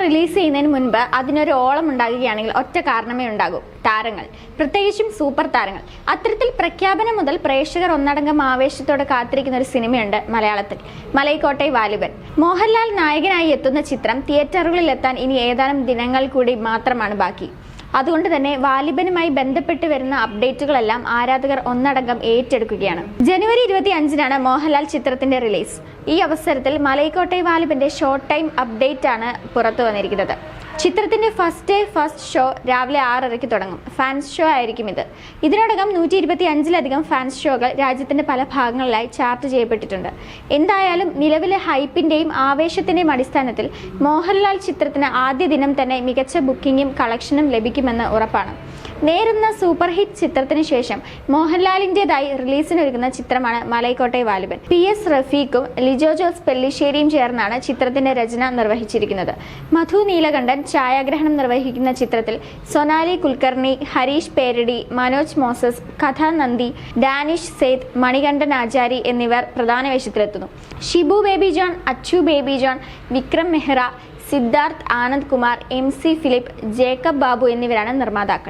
Release ചെയ്യുന്നതിന് മുൻപ് അതിനൊരു ഓളം ഉണ്ടാകുകയാണെങ്കിൽ ഒറ്റ കാരണമേ ഉണ്ടാകൂ. താരങ്ങൾ. പ്രത്യേകിച്ചും സൂപ്പർ താരങ്ങൾ. അത്തരത്തിൽ പ്രഖ്യാപനം മുതൽ പ്രേക്ഷകർ ഒന്നടങ്കം ആവേശത്തോടെ കാത്തിരിക്കുന്ന ഒരു സിനിമയുണ്ട് മലയാളത്തിൽ. മലൈക്കോട്ടെ വാലിബൻ. മോഹൻലാൽ നായകനായി എത്തുന്ന ചിത്രം തിയേറ്ററുകളിൽ എത്താൻ ഇനി ഏതാനും ദിനങ്ങൾ കൂടി മാത്രമാണ് ബാക്കി. അതുകൊണ്ട് തന്നെ വാലിബനുമായി ബന്ധപ്പെട്ട് വരുന്ന അപ്ഡേറ്റുകളെല്ലാം ആരാധകർ ഒന്നടങ്കം ഏറ്റെടുക്കുകയാണ്. ജനുവരി ഇരുപത്തി അഞ്ചിനാണ് മോഹൻലാൽ ചിത്രത്തിന്റെ റിലീസ്. ഈ അവസരത്തിൽ മലൈക്കോട്ടെ വാലിബന്റെ ഷോർട്ട് ടൈം അപ്ഡേറ്റ് ആണ് പുറത്തു വന്നിരിക്കുന്നത്. ചിത്രത്തിന്റെ ഫസ്റ്റ് ഡേ ഫസ്റ്റ് ഷോ രാവിലെ ആറരയ്ക്ക് തുടങ്ങും. ഫാൻസ് ഷോ ആയിരിക്കും ഇത്. ഇതിനോടകം നൂറ്റി ഇരുപത്തി അഞ്ചിലധികം ഫാൻസ് ഷോകൾ രാജ്യത്തിന്റെ പല ഭാഗങ്ങളിലായി ചാർട്ട് ചെയ്യപ്പെട്ടിട്ടുണ്ട്. എന്തായാലും നിലവിലെ ഹൈപ്പിന്റെയും ആവേശത്തിന്റെയും അടിസ്ഥാനത്തിൽ മോഹൻലാൽ ചിത്രത്തിന് ആദ്യ ദിനം തന്നെ മികച്ച ബുക്കിംഗും കളക്ഷനും ലഭിക്കുമെന്ന് ഉറപ്പാണ്. നേരുന്ന സൂപ്പർ ഹിറ്റ് ചിത്രത്തിന് ശേഷം മോഹൻലാലിന്റെതായി റിലീസിനൊരുങ്ങുന്ന ചിത്രമാണ് മലൈക്കോട്ടെ വാലിബൻ. പി എസ് റഫീഖും ലിജോ ജോസ് പെല്ലിശ്ശേരിയും ചേർന്നാണ് ചിത്രത്തിന്റെ രചന നിർവഹിച്ചിരിക്കുന്നത്. മധു നീലകണ്ഠൻ ഛായാഗ്രഹണം നിർവഹിക്കുന്ന ചിത്രത്തിൽ സൊനാലി കുൽക്കർണി ഹരീഷ് പേരടി മനോജ് മോസസ് കഥാനന്ദി ഡാനിഷ് സേത് മണികണ്ഠൻ ആചാരി എന്നിവർ പ്രധാന വേഷത്തിലെത്തുന്നു. ഷിബു ബേബി ജോൺ അച്ചു ബേബി ജോൺ വിക്രം മെഹ്റ സിദ്ധാർത്ഥ് ആനന്ദ് കുമാർ എം സി ഫിലിപ്പ് ജേക്കബ് ബാബു എന്നിവരാണ് നിർമ്മാതാക്കൾ.